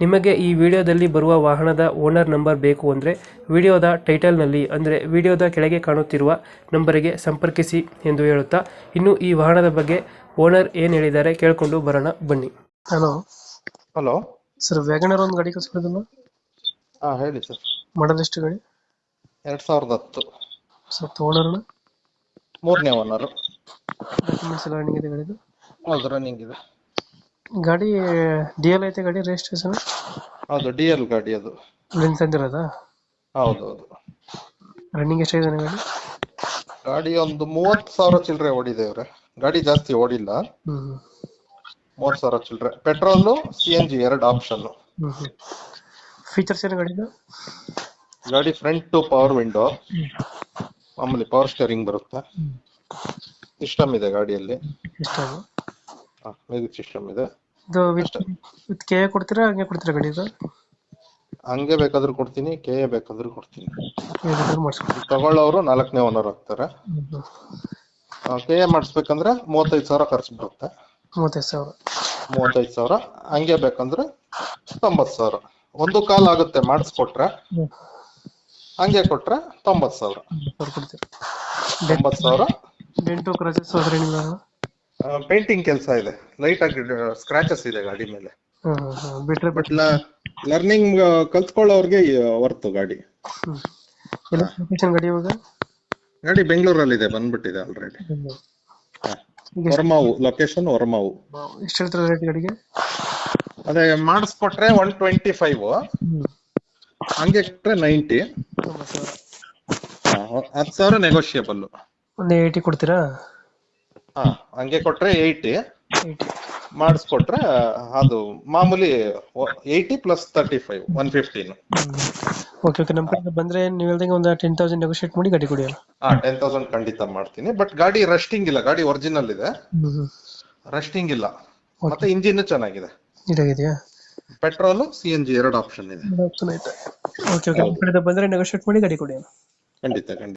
ನಿಮಗೆ ಈ ವಿಡಿಯೋದಲ್ಲಿ ಬರುವ ವಾಹನದ ಓನರ್ ನಂಬರ್ ಬೇಕು ಅಂದರೆ ವಿಡಿಯೋದ ಟೈಟಲ್ನಲ್ಲಿ ಅಂದರೆ ವಿಡಿಯೋದ ಕೆಳಗೆ ಕಾಣುತ್ತಿರುವ ನಂಬರಿಗೆ ಸಂಪರ್ಕಿಸಿ ಎಂದು ಹೇಳುತ್ತಾ ಇನ್ನು ಈ ವಾಹನದ ಬಗ್ಗೆ ಓನರ್ ಏನು ಹೇಳಿದ್ದಾರೆ ಕೇಳಿಕೊಂಡು ಬರೋಣ ಬನ್ನಿ. ಹಲೋ. ಹಲೋ. ಸರ್ ವ್ಯಾಗನರ್ ಒಂದು ಗಾಡಿ ಕಳಿಸ್ಕೊಡಿದ್ರಲ್ಲ ಹಾ ಹೇಳಿ ಸರ್. ಮಾಡಲ್ ಎಷ್ಟು ಗಾಡಿ? ಎರಡ್ ಸಾವಿರದ ಹತ್ತು. ಸರ್ ತೊಗೊಂಡ್ರಣ ಮೂರನೇ ಓನರ್ ಡಾಕ್ಯುಮೆಂಟ್ಸ್ ಎಲ್ಲ ರನ್ನಿಂಗ್ ಇದೆ ಗಾಡಿದು? ಹೌದು ರನ್ನಿಂಗ್ ಇದೆ. ಗಾಡಿ ಡಿಎಲ್ ಐತೆ ಗಾಡಿ ರಿಜಿಸ್ಟ್ರೇಷನ್ ಹೌದು ಡಿ ಎಲ್ ಗಾಡಿ ಅದು. ಲೆನ್ಸ್ ತಂದಿರೋದಾ ಹೌದು ಹೌದು. ರನ್ನಿಂಗ್ ಎಷ್ಟಿದೆ ಗಾಡಿ? ಗಾಡಿ ಒಂದು ಮೂವತ್ತು ಸಾವಿರ ಚಿಲ್ಲರೆ ಓಡಿದೆ ಇವ್ರೆ. ಗಾಡಿ ಜಾಸ್ತಿ ಓಡಿಲ್ಲ. ಮೂವತ್ತು ಮೂವತ್ ಸಾವಿರ ಚಿಲ್ಲರೆ ಪೆಟ್ರೋಲು ಸಿ ಎನ್ ಜಿ ಎರಡು ಆಪ್ಷನ್ ಫೀಚರ್ಸ್ ಏನು ಗಾಡಿದು? ಗಾಡಿ ಫ್ರಂಟ್ ಟು ಪವರ್ ವಿಂಡೋ ಮಾಮೂಲಿ ಪವರ್ ಸ್ಟೇರಿಂಗ್ ಬರುತ್ತೆ. ಸಿಸ್ಟಮ್ ಇದೆ ಗಾಡಿಯಲ್ಲಿ. ಎಷ್ಟು ಮ್ಯೂಸಿಕ್ ಸಿಸ್ಟಮ್ ಇದೆ. ಇದು ವಿತ್ ಕೆ ಕೊಡ್ತೀರಾ ಹಂಗೆ ಕೊಡ್ತೀರಾ ಗಾಡಿ ಇದು? ಹಂಗೆ ಬೇಕಾದ್ರೂ ಕೊಡ್ತೀನಿ ಕೆ ಎ ಬೇಕಾದ್ರೂ ಕೊಡ್ತೀನಿ. ಮಾಡಿಸ್ಕೊಡಿ. ತಗೊಳ್ಳೋರು ನಾಲ್ಕನೇ ಓನರ್ ಆಗ್ತಾರೆ. ಕೆ ಎ ಮಾಡಿಸ್ಬೇಕಂದ್ರೆ ಮೂವತ್ತೈದು ಸಾವಿರ ಖರ್ಚು ಬರುತ್ತೆ. ಮೂವತ್ತೈದು ಸಾವಿರ. ಮೂವತ್ತೈದು ಸಾವಿರ. ಹಂಗೆ ಬೇಕಂದ್ರೆ ತೊಂಬತ್ತು ಸಾವಿರ. ಒಂದು ಕಾಲ್ ಆಗುತ್ತೆ ಮಾಡಿಸ್ಕೊಟ್ರೆ. ಹಂಗೆ ಕೊಟ್ರೆ ತೊಂಬತ್ತು ಸಾವಿರ. ತೊಂಬತ್ತು ಸಾವಿರ. ಡೆಂಟು ಕ್ರಾಚಸ್ ಹೋದ್ರೆ ಏನಿಲ್ಲ ಪೇಂಟಿಂಗ್ ಕೆಲಸ ಇದೆ. ಲೈಟ್ ಆಗಿ ಸ್ಕ್ರಾಚಸ್ ಇದೆ ಗಾಡಿ ಮೇಲೆ. ಬಿಟ್ರೆ ಬಟ್ ಲರ್ನಿಂಗ್ ಕಲ್ತ್ಕೊಳ್ಳೋರ್ಗೆ ವರ್ತು ಗಾಡಿ. ಗಾಡಿ ಇವಾಗ? ಗಾಡಿ ಬೆಂಗಳೂರಲ್ಲಿದೆ ಬಂದ್ಬಿಟ್ಟಿದೆ ಆಲ್ರೆಡಿ ವರ್ಮಾವು ಹೊರಮಾವು ಲೊಕೇಶನ್ ಹೊರಮಾವು. ಎಷ್ಟು ಹೇಳ್ತಾರೆ ರೇಟ್ ಗಾಡಿಗೆ? ಅದೇ ಮಾಡಿಸ್ಕೊಟ್ರೆ ಒನ್ ಟ್ವೆಂಟಿ ಫೈವ್ ಹಂಗೆ ಕೊಟ್ರೆ ನೈಂಟಿ ಹತ್ತು ಸಾವಿರ ನೆಗೋಷಿಯಬಲ್ ಒಂದು ಏಯ್ಟಿ ಕೊಡ್ತೀರಾ? ಹಾ ಹಂಗೆ ಕೊಟ್ರೆ ಏಯ್ಟಿ ಮಾಡಿಸ್ಕೊಟ್ರೆ ಅದು ಮಾಮೂಲಿ eighty plus thirty five one fifteen okay okay ನಮ್ಮ ಕಡೆ ಬಂದ್ರೆ ನೀವು ಹೇಳ್ದಂಗೆ ಒಂದು ಟೆನ್ ತೌಸಂಡ್ ನೆಗೋಷಿಯೇಟ್ ಮಾಡಿ ಗಾಡಿ ಕೊಡಿ ಹಾ ಟೆನ್ ತೌಸಂಡ್ ಖಂಡಿತ ಮಾಡ್ತೀನಿ. ಬಟ್ ಗಾಡಿ ರಸ್ಟಿಂಗ್ ಇಲ್ಲ ಗಾಡಿ ಒರಿಜಿನಲ್ ಇದೆ. ರಸ್ಟಿಂಗ್ ಇಲ್ಲ. ಮತ್ತೆ ಇಂಜಿನ್ ಚೆನ್ನಾಗಿದೆ. ಇದಾಗಿದೆಯಾ? ಪೆಟ್ರೋಲ್ ಸಿ ಎನ್ ಜಿ ಎರಡು ಆಪ್ಷನ್ ಇದೆ. ಓಕೆ ಓಕೆ ನಮ್ಮ ಕಡೆ ಬಂದ್ರೆ ನೆಗೋಷಿಯೇಟ್ ಮಾಡಿ ಗಾಡಿ ಕೊಡಿ ಖಂಡಿತ ಖಂಡಿತ.